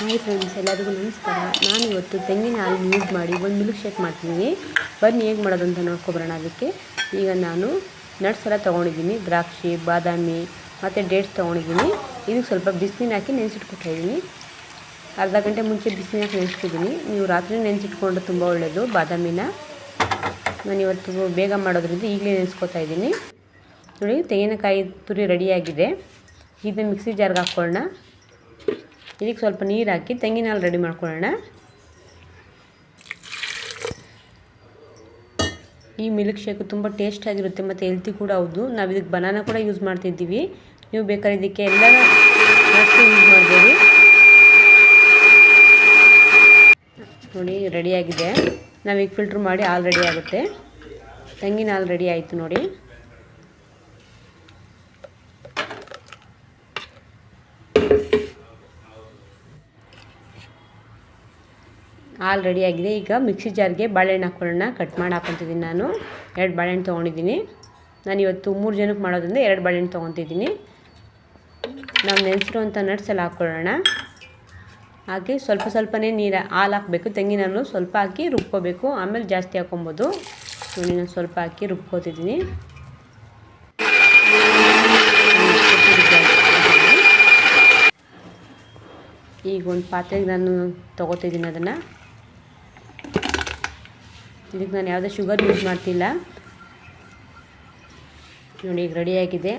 Hi friends ಎಲ್ಲರಿಗೂ ನಮಸ್ಕಾರ. ನಾನು ಇವತ್ತು ತೆಂಗಿನ ಹಾಲು ಯೂಸ್ ಮಾಡಿ ಒಂದು ಮಿಲ್ಕ್ ಶೇಕ್ ಮಾಡ್ತೀನಿ. ಬನ್ನಿ ಹೇಗೆ ಮಾಡೋದು ಅಂತ ನೋಡ್ಕೊಬರೋಣ ಅದಕ್ಕೆ. ಈಗ ನಾನು ನಟ್ಸ್ ಎಲ್ಲ ತೊಗೊಂಡಿದ್ದೀನಿ. ದ್ರಾಕ್ಷಿ, ಬಾದಾಮಿ, ಮತ್ತು ಡೇಟ್ಸ್ ತೊಗೊಂಡಿದ್ದೀನಿ. ಇದಕ್ಕೆ ಸ್ವಲ್ಪ ಬಿಸಿನೀರು ಹಾಕಿ ನೆನೆಸಿಟ್ಕೊಟ್ಟಿದ್ದೀನಿ ಅರ್ಧ ಗಂಟೆ ಮುಂಚೆ ಬಿಸಿನೀರು ಹಾಕಿ ನೆನೆಸ್ತಿದ್ದೀನಿ ನೀವು ರಾತ್ರಿ ನೆನೆಸಿಟ್ಕೊಂಡ್ರೆ ತುಂಬ ಒಳ್ಳೆಯದು ಬಾದಾಮಿನ ನಾನು ಇವತ್ತು ಬೇಗ ಮಾಡೋದ್ರಿಂದ ಈಗಲೇ ನೆನೆಸ್ಕೊತಾ ಇದ್ದೀನಿ ನೋಡಿ, ತೆಂಗಿನಕಾಯಿ ತುರಿ ರೆಡಿಯಾಗಿದೆ ಇದನ್ನ ಮಿಕ್ಸಿ ಜಾರ್ಗೆ ಹಾಕ್ಕೊಳ್ಳೋಣ. ಇದಕ್ಕೆ ಸ್ವಲ್ಪ ನೀರು ಹಾಕಿ ತೆಂಗಿನ ಹಾಲು ರೆಡಿ ಮಾಡ್ಕೊಳ್ಳೋಣ. ಈ ಮಿಲ್ಕ್ ಶೇಕು ತುಂಬ ಟೇಸ್ಟಾಗಿರುತ್ತೆ ಮತ್ತು ಹೆಲ್ತಿ ಕೂಡ ಹೌದು. ನಾವು ಇದಕ್ಕೆ ಬನಾನ ಕೂಡ ಯೂಸ್ ಮಾಡ್ತಿದ್ದೀವಿ. ನೀವು ಬೇಕಾದ್ರೆ ಇದಕ್ಕೆ ಎಲ್ಲ ಯೂಸ್ ಮಾಡ್ಬೋದು. ನೋಡಿ ರೆಡಿಯಾಗಿದೆ ನಾವೀಗ ಫಿಲ್ಟ್ರ್ ಮಾಡಿ ಹಾಲು ರೆಡಿ ಆಗುತ್ತೆ. ತೆಂಗಿನ ಹಾಲು ರೆಡಿ ಆಯಿತು ನೋಡಿ. ಹಾಲು ರೆಡಿಯಾಗಿದೆ ಈಗ ಮಿಕ್ಸಿ ಜಾರ್ಗೆ ಬಾಳೆಹಣ್ಣು ಹಾಕೊಳ್ಳೋಣ. ಕಟ್ ಮಾಡಿ ಹಾಕೊತಿದ್ದೀನಿ ನಾನು. ಎರಡು ಬಾಳೆಹಣ್ಣು ತೊಗೊಂಡಿದ್ದೀನಿ. ನಾನು ಇವತ್ತು ಮೂರು ಜನಕ್ಕೆ ಮಾಡೋದ್ರಿಂದ ಎರಡು ಬಾಳೆಹಣ್ಣು ತೊಗೊತಿದ್ದೀನಿ. ನಾವು ನೆನೆಸಿರುವಂಥ ಎಲ್ಲ ಹಾಕ್ಕೊಳ್ಳೋಣ ಹಾಕಿ ಸ್ವಲ್ಪ ಸ್ವಲ್ಪನೇ ನೀರು ಹಾಲು ಹಾಕಬೇಕು. ತೆಂಗಿನ ಹಾಲು ಸ್ವಲ್ಪ ಹಾಕಿ ರುಬ್ಕೋಬೇಕು. ಆಮೇಲೆ ಜಾಸ್ತಿ ಹಾಕ್ಕೊಬೋದು ನೋಡಿ ಸ್ವಲ್ಪ ಹಾಕಿ ರುಬ್ಕೋತಿದ್ದೀನಿ. ಈಗ ಒಂದು ಪಾತ್ರೆಗೆ ನಾನು ತೊಗೋತಿದ್ದೀನಿ ಅದನ್ನು. ಇದಕ್ಕೆ ನಾನು ಯಾವುದೇ ಶುಗರ್ ಯೂಸ್ ಮಾಡ್ತಿಲ್ಲ. ನೋಡಿ, ಈಗ ರೆಡಿಯಾಗಿದೆ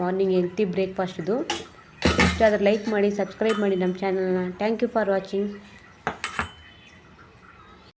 ಮಾರ್ನಿಂಗ್ ಹೆಲ್ತಿ ಬ್ರೇಕ್ಫಾಸ್ಟ್ ಇದು ಇಷ್ಟ ಆದರೆ ಲೈಕ್ ಮಾಡಿ ಸಬ್ಸ್ಕ್ರೈಬ್ ಮಾಡಿ ನಮ್ಮ ಚಾನಲ್ನ ಥ್ಯಾಂಕ್ ಯು ಫಾರ್ ವಾಚಿಂಗ್